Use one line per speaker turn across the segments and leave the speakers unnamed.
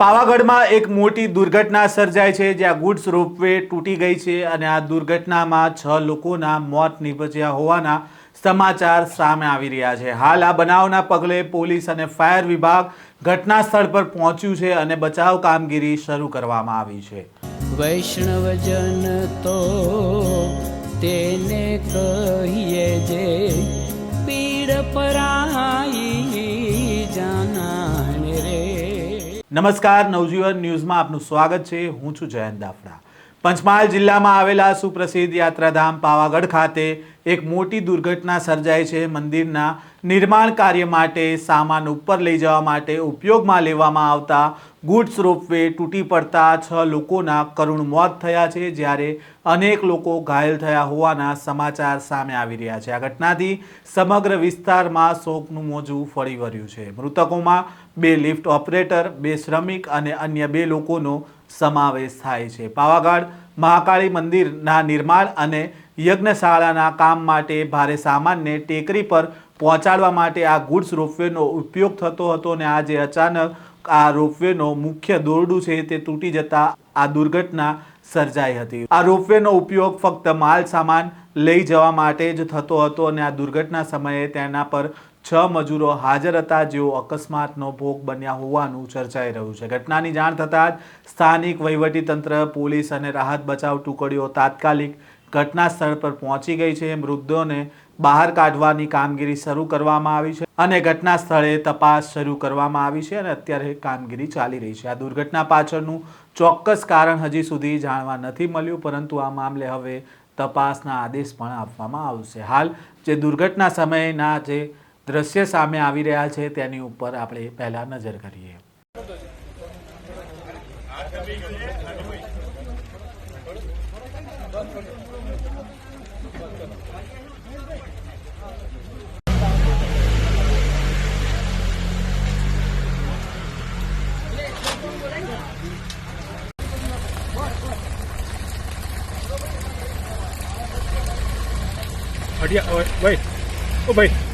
પાવાગઢમાં એક મોટી દુર્ઘટના સર્જાઈ છે, જ્યાં ગુડ્સ રોપવે તૂટી ગઈ છે અને આ દુર્ઘટનામાં છ લોકોના મોત નીપજ્યા હોવાના સમાચાર સામે આવી રહ્યા છે. હાલ આ બનાવના પગલે પોલીસ અને ફાયર વિભાગ ઘટના સ્થળ પર પહોંચ્યું છે અને બચાવ કામગીરી શરૂ કરવામાં આવી છે.
વૈષ્ણવજન તો તેને કહીએ જે
નમસ્કાર નવજીવન ન્યૂઝમાં આપનું સ્વાગત છે. હું છું જયંત દાફડા. પંચમહાલ જિલ્લામાં આવેલા સુપ્રસિદ્ધ યાત્રાધામ પાવાગઢ ખાતે એક મોટી દુર્ઘટના સર્જાઈ છે. મંદિરના નિર્માણ કાર્ય માટે સામાન ઉપર લઈ જવા માટે ઉપયોગમાં લેવામાં આવતા ગુડ્સ રોપવે તૂટી પડતા છ લોકોના કરુણ મોત થયા છે, જ્યારે અનેક લોકો ઘાયલ થયા હોવાના સમાચાર સામે આવી રહ્યા છે. આ ઘટનાથી સમગ્ર વિસ્તારમાં શોકનું મોજું ફરી વળ્યું છે. મૃતકોમાં બે લિફ્ટ ઓપરેટર, બે શ્રમિક અને અન્ય બે લોકોનો સમાવેશ થાય છે. પાવાગઢ મહાકાળી મંદિરના નિર્માણ અને યજ્ઞશાળાના કામ માટે ભારે સામાનને ટેકરી પર પહોંચાડવા માટે આ ગુડ્સ રોપવેનો ઉપયોગ થતો હતો અને આજે અચાનક આ રોપવેનો મુખ્ય દોરડું છે તે તૂટી જતા આ દુર્ઘટના સર્જાઈ હતી. આ રોપવેનો ઉપયોગ ફક્ત માલ સામાન લઈ જવા માટે જ થતો હતો અને આ દુર્ઘટના સમયે તેના પર છ મજૂરો હાજર હતા જેઓ અકસ્માતનો ભોગ બન્યા હોવાનું ચર્ચાઈ રહ્યું છે. ઘટનાની જાણ થતાં જ સ્થાનિક વહીવટીતંત્ર, પોલીસ અને રાહત બચાવ ટુકડીઓ તાત્કાલિક ઘટના સ્થળ પર પહોંચી ગઈ છે. મૃતદેહોને બહાર કાઢવાની કામગીરી શરૂ કરવામાં આવી છે અને ઘટના સ્થળે તપાસ શરૂ કરવામાં આવી છે અને અત્યારે કામગીરી ચાલી રહી છે. આ દુર્ઘટના પાછળનું ચોક્કસ કારણ હજી સુધી જાણવા નથી મળ્યું, પરંતુ આ મામલે હવે તપાસના આદેશ પણ આપવામાં આવશે. હાલ જે દુર્ઘટના સમયના જે દ્રશ્ય સામે આવી રહ્યા છે, તેની ઉપર આપણે પહેલા નજર કરીએ.
હટિયા ભાઈ ઓ ભાઈ.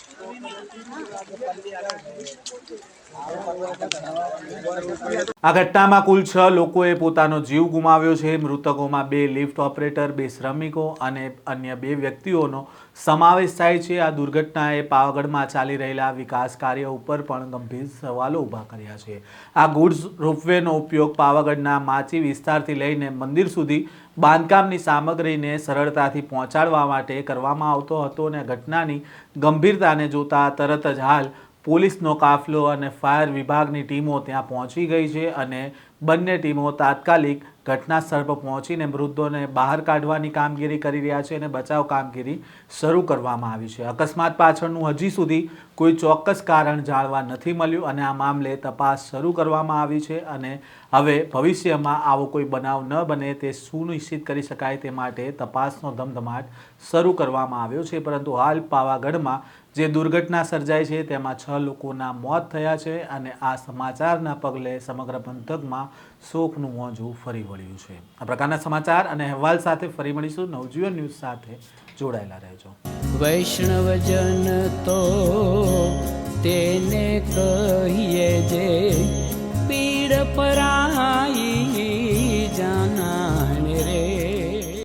આ ઘટનામાં કુલ છ લોકોએ પોતાનો જીવ ગુમાવ્યો છે. મૃતકોમાં બે લિફ્ટ ઓપરેટર, બે શ્રમિકો અને અન્ય બે વ્યક્તિઓનો સમાવેશ થાય છે. આ દુર્ઘટનાએ પાવાગઢમાં ચાલી રહેલા વિકાસ કાર્ય ઉપર પણ ગંભીર સવાલો ઊભા કર્યા છે. આ ગુડ્સ રોપવેનો ઉપયોગ પાવાગઢના માચી વિસ્તારથી લઈને મંદિર સુધી બાંધકામની સામગ્રીને સરળતાથી પહોંચાડવા માટે કરવામાં આવતો હતો અને ઘટનાની ગંભીરતાને જોતા તરત જ હાલ પોલીસનો કાફલો અને ફાયર વિભાગની ટીમો ત્યાં પહોંચી ગઈ છે અને બંને ટીમો તાત્કાલિક ઘટના સ્થળ પર પહોંચીને મૃતદેહોને બહાર કાઢવાની કામગીરી કરી રહ્યા છે અને બચાવ કામગીરી શરૂ કરવામાં આવી છે. અકસ્માત પાછળનું હજી સુધી કોઈ ચોક્કસ કારણ જાણવા નથી મળ્યું અને આ મામલે તપાસ શરૂ કરવામાં આવી છે અને હવે ભવિષ્યમાં આવો કોઈ બનાવ ન બને તે સુનિશ્ચિત કરી શકાય તે માટે તપાસનો ધમધમાટ શરૂ કરવામાં આવ્યો છે. પરંતુ હાલ પાવાગઢમાં જે દુર્ઘટના સર્જાઈ છે તેમાં છ લોકોના મોત થયા છે અને આ સમાચારના પગલે સમગ્ર પંથકમાં શોકનું મોજું ફરી વળ્યું છે. આ પ્રકારના સમાચાર અને અહેવાલ સાથે ફરી મળીશું. નવજીવન ન્યૂઝ સાથે જોડાયેલા રહેજો.
વૈષ્ણવજન તો તેને કહીએ જે